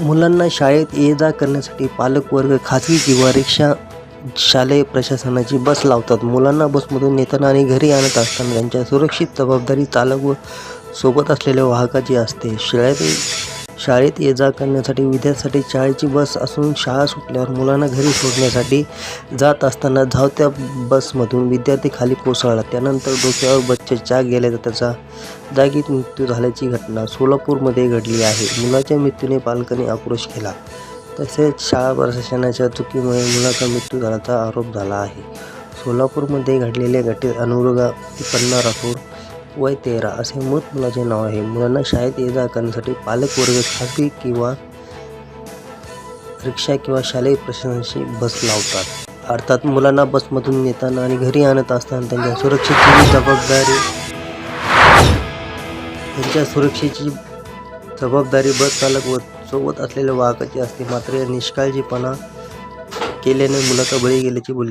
मुलांना शाळेत ये जा करण्यासाठी पालक वर्ग खाजगी किंवा रिक्षा शालेय प्रशासनाची बस लावतात. मुलांना बसमधून नेताना आणि घरी आणत असताना त्यांच्या सुरक्षित जबाबदारी चालक व सोबत असलेल्या वाहकाची असते. शाळेत शाळेत ये जा करण्यासाठी विद्यार्थ्यांसाठी शाळेची बस असून शाळा सुटल्यावर मुलांना घरी सोडण्यासाठी जात असताना धावत्या बसमधून विद्यार्थी खाली कोसळला. त्यानंतर डोक्यावर बच्चेच्या गेल्याचा त्याचा जागीत मृत्यू झाल्याची घटना सोलापूरमध्ये घडली आहे. मुलाच्या मृत्यूने पालकांनी आक्रोश केला. तसेच शाळा प्रशासनाच्या चुकीमुळे मुलाचा मृत्यू झाल्याचा आरोप झाला आहे. सोलापूरमध्ये घडलेल्या घटनेत अनुरोगा पन्ना राठोड वय तेरा असे मृत मुलाचे नाव आहे. मुलांना शाळेत ये जा करण्यासाठी पालक वर्ग खाजगी किंवा रिक्षा किंवा शालेय प्रशासनाची बस लावतात. अर्थात मुलांना बसमधून नेताना आणि घरी आणत असताना त्यांच्या सुरक्षेची जबाबदारी त्यांच्या सुरक्षेची जबाबदारी बस चालक व सोबत असलेल्या वाहकाची असते. मात्र या निष्काळजीपणा केल्याने मुलाचा बळी गेल्याची बोलली